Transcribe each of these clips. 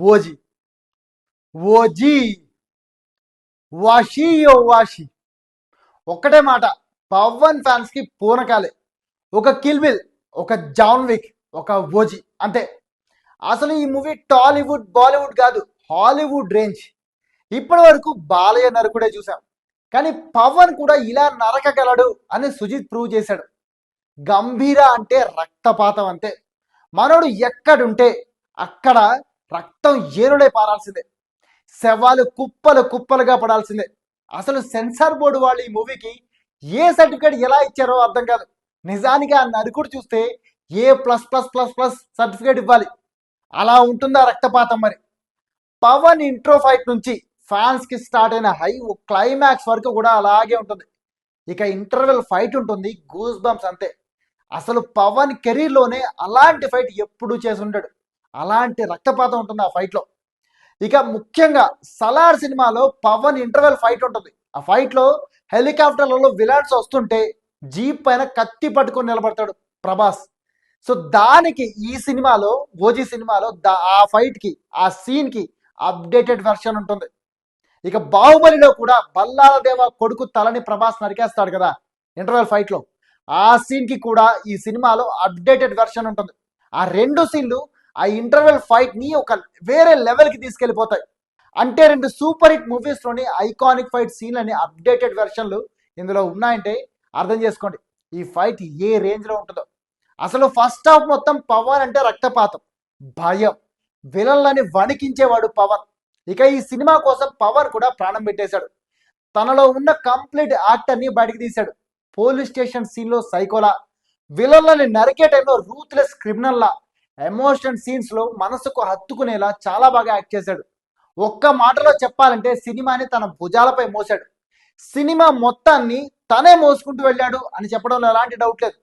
OG. OG. Vashi ఓ వాషి. ఒక్కటే మాట పవన్ ఫ్యాన్స్కి పూనకాలే. ఒక కిల్బిల్ ఒక జాన్ విక్ ఒక ఓజీ అంతే. అసలు ఈ మూవీ టాలీవుడ్ బాలీవుడ్ కాదు హాలీవుడ్ రేంజ్. ఇప్పటి వరకు బాలయ్య నరకుడే చూసాం. కానీ పవన్ కూడా ఇలా నరకగలడు అని సుజిత్ ప్రూవ్ చేశాడు. గంభీర అంటే రక్తపాతం అంతే. మనోడు ఎక్కడుంటే అక్కడ రక్తం ఏరులై పారాల్సిందే. శవాలు కుప్పలు కుప్పలుగా పడాల్సిందే. అసలు సెన్సార్ బోర్డు వాళ్ళు ఈ మూవీకి ఏ సర్టిఫికేట్ ఎలా ఇచ్చారో అర్థం కాదు. నిజానికి ఆ నరుకుడు చూస్తే A plus plus plus plus certificate ఇవ్వాలి. అలా ఉంటుందా రక్తపాతం మరి? పవన్ ఇంట్రో ఫైట్ నుంచి ఫ్యాన్స్కి స్టార్ట్ అయిన హై క్లైమాక్స్ వరకు కూడా అలాగే ఉంటుంది. ఇక ఇంటర్వెల్ ఫైట్ ఉంటుంది గూస్ బంప్స్ అంతే. అసలు పవన్ కెరీర్లోనే అలాంటి ఫైట్ ఎప్పుడూ చేసి ఉంటాడు అలాంటి రక్తపాతం ఉంటుంది ఆ ఫైట్లో. ఇక ముఖ్యంగా సలార్ సినిమాలో పవన్ ఇంటర్వెల్ ఫైట్ ఉంటుంది. ఆ ఫైట్లో హెలికాప్టర్లలో విలాన్స్ వస్తుంటే జీప్ పైన కత్తి పట్టుకొని నిలబడతాడు ప్రభాస్. సో దానికి ఈ సినిమాలో ఓజీ సినిమాలో దా ఆ ఫైట్కి ఆ సీన్కి అప్డేటెడ్ వెర్షన్ ఉంటుంది. ఇక బాహుబలిలో కూడా బల్లాలదేవ కొడుకు తలని ప్రభాస్ నరికేస్తాడు కదా ఇంటర్వెల్ ఫైట్లో. ఆ సీన్కి కూడా ఈ సినిమాలో అప్డేటెడ్ వెర్షన్ ఉంటుంది. ఆ రెండు సీన్లు ఆ ఇంటర్వెల్ ఫైట్ని ఒక వేరే లెవెల్కి తీసుకెళ్ళిపోతాయి అంటే రెండు సూపర్ హిట్ మూవీస్లోని ఐకానిక్ ఫైట్ సీన్ అని అప్డేటెడ్ వెర్షన్లు ఇందులో ఉన్నాయంటే అర్థం చేసుకోండి. ఈ ఫైట్ ఏ రేంజ్లో ఉంటుందో. అసలు ఫస్ట్ హాఫ్ మొత్తం పవన్ అంటే రక్తపాతం. భయం. విలన్లని వణికించేవాడు పవన్. ఇక ఈ సినిమా కోసం పవన్ కూడా ప్రాణం పెట్టేశాడు. తనలో ఉన్న కంప్లీట్ యాక్టర్ని బయటకు బయటికి తీశాడు. పోలీస్ స్టేషన్ సీన్లో సైకోలా. విలన్లని నరికే టైంలో రూత్లెస్ క్రిమినల్ లా. ఎమోషన్ సీన్స్లో మనసుకు హత్తుకునేలా చాలా బాగా యాక్ట్ చేశాడు. ఒక్క మాటలో చెప్పాలంటే సినిమాని తన భుజాలపై మోసాడు సినిమా మొత్తాన్ని తనే మోసుకుంటూ వెళ్ళాడు అని చెప్పడంలో ఎలాంటి డౌట్ లేదు.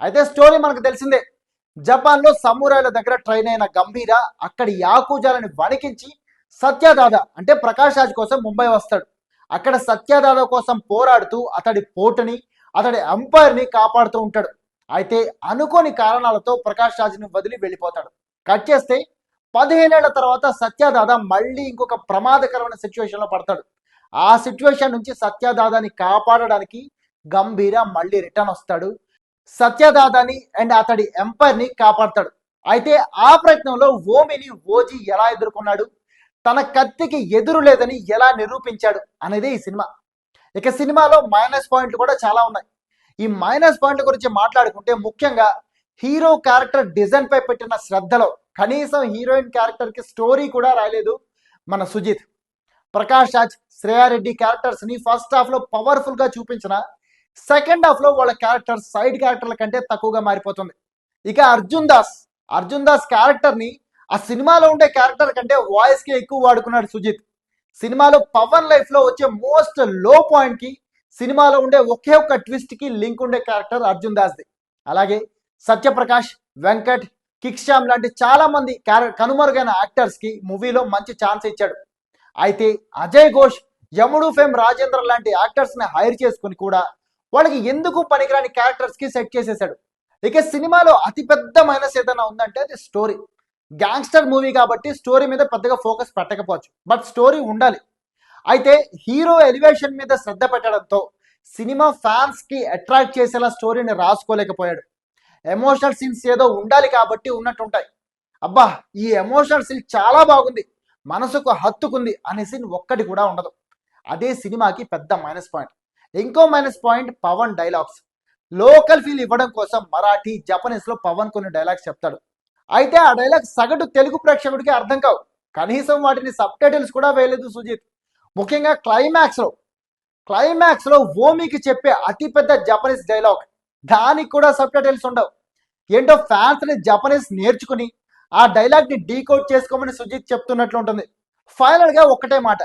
అయితే స్టోరీ మనకు తెలిసిందే. జపాన్లో సమురాయిల దగ్గర ట్రైన్ అయిన గంభీర అక్కడి యాకూజాలని వణికించి సత్యదాద అంటే ప్రకాష్ రాజ్ కోసం ముంబై వస్తాడు. అక్కడ సత్యదాద కోసం పోరాడుతూ అతడి పోటుని అతడి అంపైర్ని కాపాడుతూ ఉంటాడు. అయితే అనుకోని కారణాలతో ప్రకాష్ రాజ్ని వదిలి వెళ్ళిపోతాడు. కట్ చేస్తే పదిహేనేళ్ళ తర్వాత సత్యదాద మళ్ళీ ఇంకొక ప్రమాదకరమైన సిచ్యువేషన్లో పడతాడు. ఆ సిచ్యువేషన్ నుంచి సత్యదాదాని కాపాడడానికి గంభీర మళ్ళీ రిటర్న్ వస్తాడు. సత్యదాదాని అండ్ అతడి ఎంపైర్ని కాపాడతాడు. అయితే ఆ ప్రయత్నంలో ఓమిని ఓజీ ఎలా ఎదుర్కొన్నాడు? తన కత్తికి ఎదురు లేదని ఎలా నిరూపించాడు? అనేది ఈ సినిమా. ఇక సినిమాలో మైనస్ పాయింట్లు కూడా చాలా ఉన్నాయి. ఈ మైనస్ పాయింట్ల గురించి మాట్లాడుకుంటే ముఖ్యంగా హీరో క్యారెక్టర్ డిజైన్ పై పెట్టిన శ్రద్ధలో కనీసం హీరోయిన్ క్యారెక్టర్కి స్టోరీ కూడా రాయలేదు మన సుజిత్. ప్రకాష్ రాజ్ శ్రేయారెడ్డి క్యారెక్టర్స్ని ఫస్ట్ హాఫ్లో పవర్ఫుల్గా చూపించిన సెకండ్ హాఫ్లో వాళ్ళ క్యారెక్టర్ సైడ్ క్యారెక్టర్ల కంటే తక్కువగా మారిపోతుంది. ఇక అర్జున్ దాస్ అర్జున్ దాస్ క్యారెక్టర్ని ఆ సినిమాలో ఉండే క్యారెక్టర్ కంటే వాయిస్కి ఎక్కువ వాడుకున్నాడు సుజిత్. సినిమాలో పవన్ లైఫ్లో వచ్చే మోస్ట్లో పాయింట్కి సినిమాలో ఉండే ఒకే ఒక్క ట్విస్ట్కి లింక్ ఉండే క్యారెక్టర్ అర్జున్ దాస్ది అలాగే సత్యప్రకాష్ వెంకట్ కిక్శ్యామ్ లాంటి చాలా మంది కనుమరుగైన యాక్టర్స్కి మూవీలో మంచి ఛాన్స్ ఇచ్చాడు. అయితే అజయ్ ఘోష్ యముడు ఫేమ్ రాజేంద్ర లాంటి యాక్టర్స్ని హైర్ చేసుకుని కూడా వాళ్ళకి ఎందుకు పనికిరాని క్యారెక్టర్స్కి సెట్ చేసేసాడు. ఇక సినిమాలో అతిపెద్ద మైనస్ ఏదైనా ఉందంటే అది స్టోరీ. గ్యాంగ్స్టర్ మూవీ కాబట్టి స్టోరీ మీద పెద్దగా ఫోకస్ పెట్టకపోవచ్చు. బట్ స్టోరీ ఉండాలి. అయితే హీరో ఎలివేషన్ మీద శ్రద్ధ పెట్టడంతో సినిమా ఫ్యాన్స్కి అట్రాక్ట్ చేసేలా స్టోరీని రాసుకోలేకపోయాడు. ఎమోషనల్ సీన్స్ ఏదో ఉండాలి కాబట్టి ఉన్నట్టుంటాయి. అబ్బా ఈ ఎమోషనల్ సీన్ చాలా బాగుంది. మనసుకు హత్తుకుంది అనే సీన్ ఒక్కటి కూడా ఉండదు. అదే సినిమాకి పెద్ద మైనస్ పాయింట్ ఇంకో minus point Pawan dialogues local feel ఇవ్వడం కోసం మరాఠీ జపనీస్లో పవన్ కొన్ని డైలాగ్స్ చెప్తాడు. అయితే ఆ డైలాగ్ సగటు తెలుగు ప్రేక్షకుడికి అర్థం కావు. కనీసం వాటిని సబ్ టైటిల్స్ కూడా వేయలేదు సుజిత్. ముఖ్యంగా క్లైమాక్స్లో క్లైమాక్స్లో ఓమికి చెప్పే అతిపెద్ద జపనీస్ డైలాగ్. దానికి కూడా సబ్ టైటిల్స్ ఉండవు. ఏంటో ఫ్యాన్స్ని జపనీస్ నేర్చుకుని ఆ డైలాగ్ని డీకోడ్ చేసుకోమని సుజిత్ చెప్తున్నట్లు ఉంటుంది. ఫైనల్గా ఒక్కటే మాట.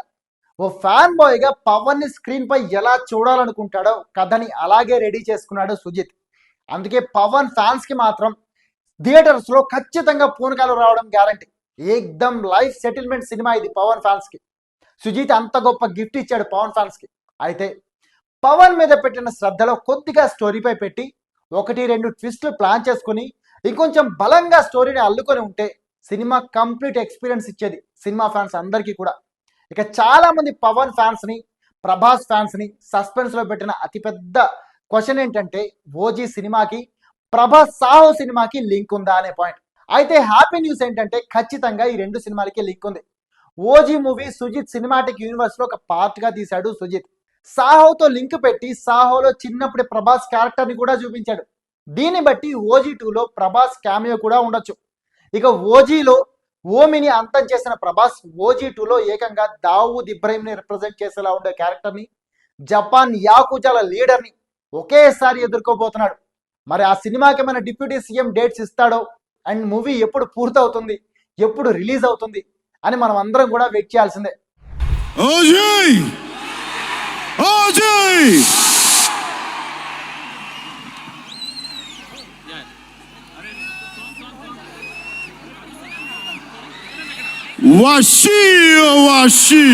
ఓ ఫ్యాన్ బాయ్గా పవన్ని స్క్రీన్ పై ఎలా చూడాలనుకుంటాడో కథని అలాగే రెడీ చేసుకున్నాడు సుజిత్. అందుకే పవన్ ఫ్యాన్స్కి మాత్రం థియేటర్స్లో ఖచ్చితంగా పూనకాలు రావడం గ్యారంటీ ఏకదమ్ లైఫ్ సెటిల్మెంట్ సినిమా ఇది పవన్ ఫ్యాన్స్కి. అంత గొప్ప గిఫ్ట్ ఇచ్చాడు పవన్ ఫ్యాన్స్కి. అయితే పవన్ మీద పెట్టిన శ్రద్ధలో కొద్దిగా స్టోరీపై పెట్టి ఒకటి రెండు ట్విస్ట్లు ప్లాన్ చేసుకుని ఇంకొంచెం బలంగా స్టోరీని అల్లుకొని ఉంటే సినిమా కంప్లీట్ ఎక్స్పీరియన్స్ ఇచ్చేది సినిమా ఫ్యాన్స్ అందరికీ కూడా. ఇక చాలా మంది పవన్ ఫ్యాన్స్ని ప్రభాస్ ఫ్యాన్స్ని సస్పెన్స్లో పెట్టిన అతిపెద్ద క్వశ్చన్ ఏంటంటే ఓజీ సినిమాకి ప్రభాస్ సాహో సినిమాకి లింక్ ఉందా అనే పాయింట్. అయితే హ్యాపీ న్యూస్ ఏంటంటే ఖచ్చితంగా ఈ రెండు సినిమాలకి లింక్ ఉంది. ఓజీ మూవీ సుజిత్ సినిమాటిక్ యూనివర్స్లో ఒక పార్ట్గా తీశాడు సుజిత్. సాహోతో లింక్ పెట్టి సాహోలో చిన్నప్పుడే ప్రభాస్ క్యారెక్టర్ని కూడా చూపించాడు. దీన్ని బట్టి ఓజీ టూలో ప్రభాస్ క్యామియో కూడా ఉండొచ్చు. ఇక ఓజీలో ఓమిని అంతం చేసిన ప్రభాస్ ఓజీ టూలో ఏకంగా దావూద్ ఇబ్రహీం ని రిప్రజెంట్ చేసేలా ఉండే క్యారెక్టర్ని జపాన్ యాకుజాల లీడర్ని ఒకేసారి ఎదుర్కోబోతున్నాడు. మరి ఆ సినిమాకి మన డిప్యూటీ సీఎం డేట్స్ ఇస్తాడో? అండ్ మూవీ ఎప్పుడు పూర్తవుతుంది? ఎప్పుడు రిలీజ్ అవుతుంది? అని మనం అందరం కూడా వెయిట్ చేయాల్సిందే. Washi, washi.